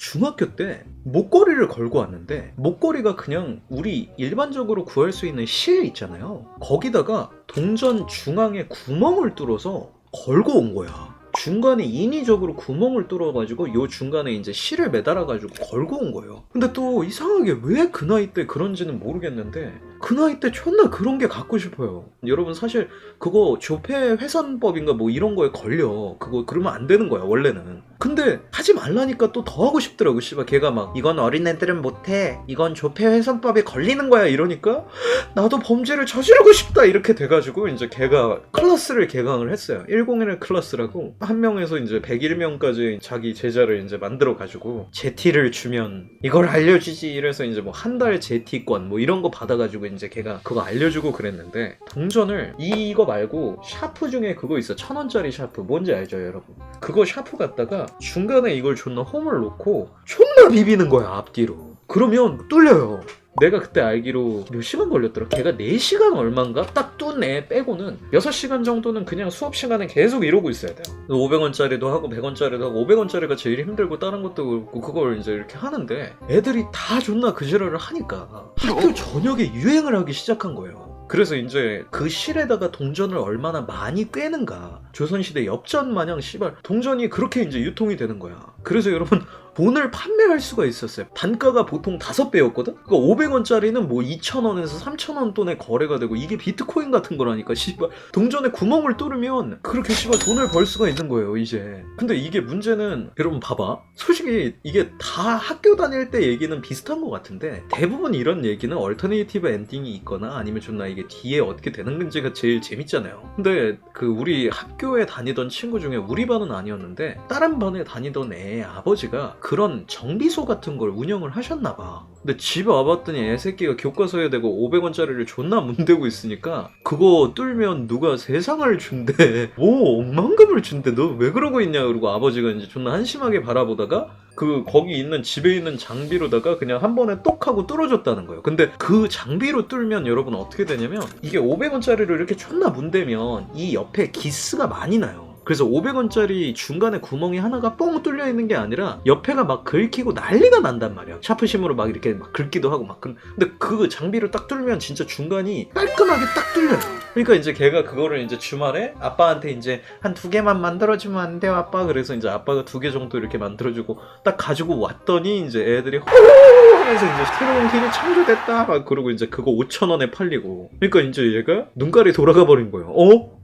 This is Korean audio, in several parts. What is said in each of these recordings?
중학교 때 목걸이를 걸고 왔는데 목걸이가 그냥 우리 일반적으로 구할 수 있는 실 있잖아요. 거기다가 동전 중앙에 구멍을 뚫어서 걸고 온 거야. 중간에 인위적으로 구멍을 뚫어가지고 요 중간에 이제 실을 매달아가지고 걸고 온 거예요. 근데 또 이상하게 왜 그 나이 때 그런지는 모르겠는데 그 나이 때 존나 그런 게 갖고 싶어요. 여러분 사실 그거 조폐 훼손법인가 뭐 이런 거에 걸려. 그거 그러면 안 되는 거야 원래는. 근데 하지 말라니까 또 더 하고 싶더라고. 씨발 걔가 막 이건 어린애들은 못해. 이건 조폐 훼손법에 걸리는 거야 이러니까 나도 범죄를 저지르고 싶다 이렇게 돼가지고 이제 걔가 클래스를 개강을 했어요. 101 클래스라고 한 명에서 이제 101명까지 자기 제자를 이제 만들어 가지고 제티를 주면 이걸 알려주지 이래서 이제 뭐 한 달 제티권 뭐 이런 거 받아가지고 이제 걔가 그거 알려주고 그랬는데 동전을 이거 말고 샤프 중에 그거 있어. 천 원짜리 샤프. 뭔지 알죠 여러분? 그거 샤프 갖다가 중간에 이걸 존나 홈을 놓고 존나 비비는 거야 앞뒤로. 그러면 뚫려요 내가 그때 알기로 몇 시간 걸렸더라? 걔가 4시간 얼마인가? 딱 뚫네 빼고는 6시간 정도는 그냥 수업 시간에 계속 이러고 있어야 돼요 500원짜리도 하고 100원짜리도 하고 500원짜리가 제일 힘들고 다른 것도 그렇고 그걸 이제 이렇게 하는데 애들이 다 존나 그 지랄을 하니까 학교 저녁에 유행을 하기 시작한 거예요 그래서 이제 그 실에다가 동전을 얼마나 많이 꿰는가 조선시대 엽전 마냥 씨발 동전이 그렇게 이제 유통이 되는 거야 그래서 여러분 돈을 판매할 수가 있었어요. 단가가 보통 5배였거든? 그러니까 500원짜리는 뭐 2,000원에서 3,000원 돈에 거래가 되고 이게 비트코인 같은 거라니까 씨발 동전에 구멍을 뚫으면 그렇게 씨발 돈을 벌 수가 있는 거예요 이제 근데 이게 문제는 여러분 봐봐 솔직히 이게 다 학교 다닐 때 얘기는 비슷한 것 같은데 대부분 이런 얘기는 얼터네이티브 엔딩이 있거나 아니면 존나 이게 뒤에 어떻게 되는 건지가 제일 재밌잖아요 근데 그 우리 학교에 다니던 친구 중에 우리 반은 아니었는데 다른 반에 다니던 애 아버지가 그런 정비소 같은 걸 운영을 하셨나 봐. 근데 집에 와봤더니 애새끼가 교과서에 대고 500원짜리를 존나 문대고 있으니까 그거 뚫면 누가 세상을 준대. 뭐 억만금을 준대. 너 왜 그러고 있냐 그러고 아버지가 이제 존나 한심하게 바라보다가 그 거기 있는 집에 있는 장비로다가 그냥 한 번에 똑 하고 뚫어줬다는 거예요. 근데 그 장비로 뚫면 여러분 어떻게 되냐면 이게 500원짜리로 이렇게 존나 문대면 이 옆에 기스가 많이 나요. 그래서 500원짜리 중간에 구멍이 하나가 뻥 뚫려 있는 게 아니라 옆에가 막 긁히고 난리가 난단 말이야. 샤프심으로 막 이렇게 막 긁기도 하고 막. 그- 근데 그 장비를 딱 뚫으면 진짜 중간이 깔끔하게 딱 뚫려요. 그러니까 이제 걔가 그거를 이제 주말에 아빠한테 이제 한 두 개만 만들어주면 안 돼요, 아빠. 그래서 이제 아빠가 두 개 정도 이렇게 만들어주고 딱 가지고 왔더니 이제 애들이 호 하면서 이제 새로운 길이 창조됐다. 막 그러고 이제 그거 5천 원에 팔리고. 그러니까 이제 얘가 눈깔이 돌아가 버린 거예요. 어?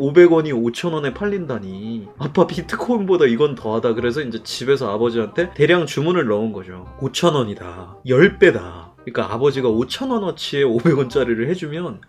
500원이 5,000원에 팔린다니. 아빠 비트코인보다 이건 더하다. 그래서 이제 집에서 아버지한테 대량 주문을 넣은 거죠. 5,000원이다. 10배다. 그러니까 아버지가 5,000원어치의 500원짜리를 해주면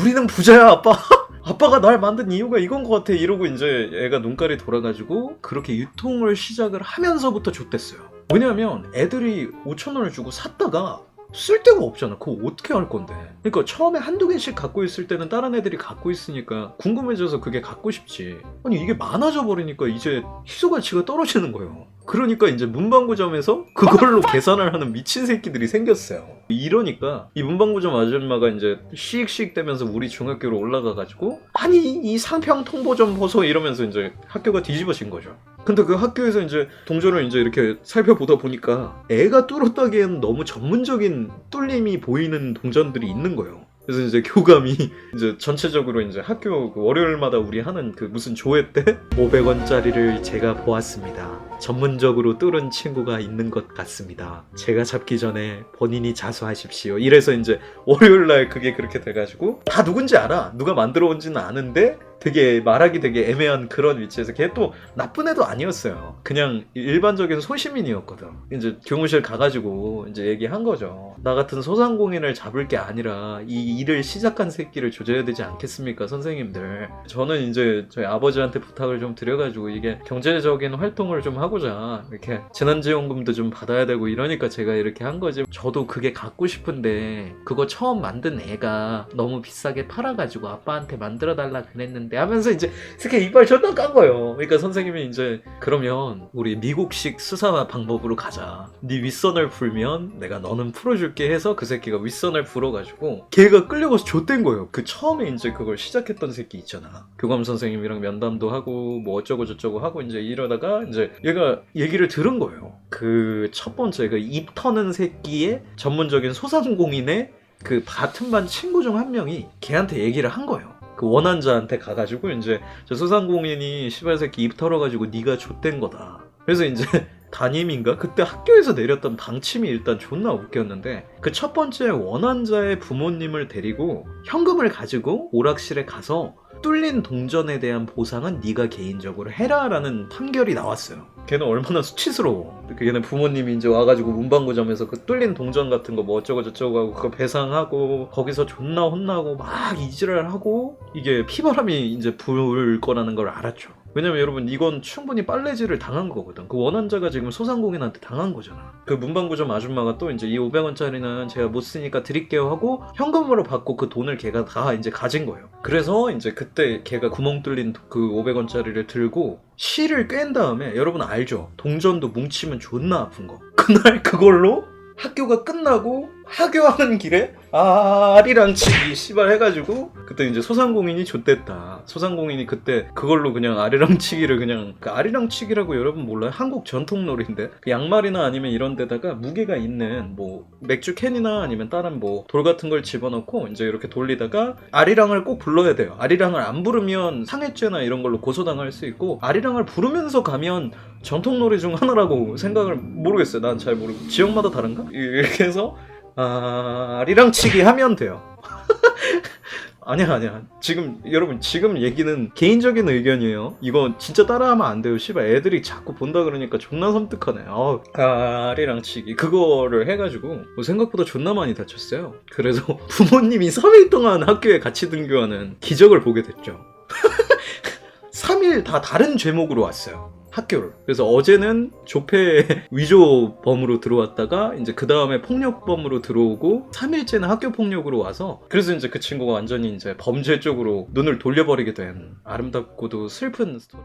우리는 부자야 아빠. 아빠가 날 만든 이유가 이건 것 같아 이러고 이제 애가 눈깔이 돌아가지고 그렇게 유통을 시작을 하면서부터 줬댔어요. 왜냐하면 애들이 5천 원을 주고 샀다가 쓸 데가 없잖아. 그거 어떻게 할 건데? 그러니까 처음에 한두 개씩 갖고 있을 때는 다른 애들이 갖고 있으니까 궁금해져서 그게 갖고 싶지. 아니 이게 많아져 버리니까 이제 희소 가치가 떨어지는 거예요. 그러니까 이제 문방구점에서 그걸로 계산을 하는 미친 새끼들이 생겼어요. 이러니까 이 문방구점 아줌마가 이제 씩씩 대면서 우리 중학교로 올라가가지고 아니 이 상평 통보 좀 보소 이러면서 이제 학교가 뒤집어진 거죠. 근데 그 학교에서 이제 동전을 이제 이렇게 살펴보다 보니까 애가 뚫었다기엔 너무 전문적인 뚫림이 보이는 동전들이 있는 거예요. 그래서 이제 교감이 이제 전체적으로 이제 학교 그 월요일마다 우리 하는 그 무슨 조회 때 500원짜리를 제가 보았습니다. 전문적으로 뚫은 친구가 있는 것 같습니다. 제가 잡기 전에 본인이 자수하십시오. 이래서 이제 월요일 날 그게 그렇게 돼가지고 다 누군지 알아. 누가 만들어 온지는 아는데 되게 말하기 되게 애매한 그런 위치에서 걔 또 나쁜 애도 아니었어요. 그냥 일반적인 소시민이었거든. 이제 교무실 가가지고 이제 얘기한 거죠. 나 같은 소상공인을 잡을 게 아니라 이 일을 시작한 새끼를 조져야 되지 않겠습니까, 선생님들. 저는 이제 저희 아버지한테 부탁을 좀 드려가지고 이게 경제적인 활동을 좀 하고 자 이렇게 재난지원금도 좀 받아야 되고 이러니까 제가 이렇게 한 거지. 저도 그게 갖고 싶은데 그거 처음 만든 애가 너무 비싸게 팔아가지고 아빠한테 만들어 달라 그랬는데 하면서 이제 새끼 이빨 존나 깐 거예요. 그러니까 선생님이 이제 그러면 우리 미국식 수사 방법으로 가자. 네 윗선을 풀면 내가 너는 풀어줄게 해서 그 새끼가 윗선을 풀어가지고 걔가 끌려가서 좆된 거예요. 그 처음에 이제 그걸 시작했던 새끼 있잖아. 교감 선생님이랑 면담도 하고 뭐 어쩌고 저쩌고 하고 이제 이러다가 이제 얘가 제가 얘기를 들은 거예요. 그 첫 번째 그 입 터는 새끼의 전문적인 소상공인의 그 같은 반 친구 중 한 명이 걔한테 얘기를 한 거예요. 그 원한자한테 가가지고 이제 저 소상공인이 시발 새끼 입 털어가지고 네가 좆된 거다. 그래서 이제 담임인가 그때 학교에서 내렸던 방침이 일단 존나 웃겼는데 그 첫 번째 원한자의 부모님을 데리고 현금을 가지고 오락실에 가서 뚫린 동전에 대한 보상은 네가 개인적으로 해라라는 판결이 나왔어요. 걔는 얼마나 수치스러워. 걔는 부모님이 이제 와가지고 문방구점에서 그 뚫린 동전 같은 거 뭐 어쩌고 저쩌고 하고 그거 배상하고 거기서 존나 혼나고 막 이지랄 하고 이게 피바람이 이제 불 거라는 걸 알았죠. 왜냐면 여러분 이건 충분히 빨래질을 당한 거거든. 그 원한자가 지금 소상공인한테 당한 거잖아. 그 문방구점 아줌마가 또 이제 이 500원짜리는 제가 못 쓰니까 드릴게요 하고 현금으로 받고 그 돈을 걔가 다 이제 가진 거예요. 그래서 이제 그때 걔가 구멍 뚫린 그 500원짜리를 들고 실을 꿰인 다음에 여러분 알죠? 동전도 뭉치면 존나 아픈 거. 그날 그걸로 학교가 끝나고 하교하는 길에 아리랑 치기 씨발 해가지고 그때 이제 소상공인이 좆됐다. 소상공인이 그때 그걸로 그냥 아리랑 치기를 그냥 그 아리랑 치기라고 여러분 몰라요? 한국 전통 놀이인데 그 양말이나 아니면 이런 데다가 무게가 있는 뭐 맥주 캔이나 아니면 다른 뭐 돌 같은 걸 집어넣고 이제 이렇게 돌리다가 아리랑을 꼭 불러야 돼요. 아리랑을 안 부르면 상해죄나 이런 걸로 고소당할 수 있고 아리랑을 부르면서 가면 전통놀이 중 하나라고 생각을 모르겠어요. 난 잘 모르고 지역마다 다른가? 이렇게 해서 아, 아리랑 치기 하면 돼요. 아니야 아니야. 지금 여러분 지금 얘기는 개인적인 의견이에요. 이거 진짜 따라하면 안 돼요. 씨발 애들이 자꾸 본다 그러니까 존나 섬뜩하네. 아 아리랑 치기. 그거를 해가지고 뭐 생각보다 존나 많이 다쳤어요. 그래서 부모님이 3일 동안 학교에 같이 등교하는 기적을 보게 됐죠. 3일 다 다른 죄목으로 왔어요. 학교를. 그래서 어제는 조폐 위조범으로 들어왔다가 이제 그 다음에 폭력범으로 들어오고 3일째는 학교 폭력으로 와서 그래서 이제 그 친구가 완전히 이제 범죄 쪽으로 눈을 돌려버리게 된 아름답고도 슬픈 스토리.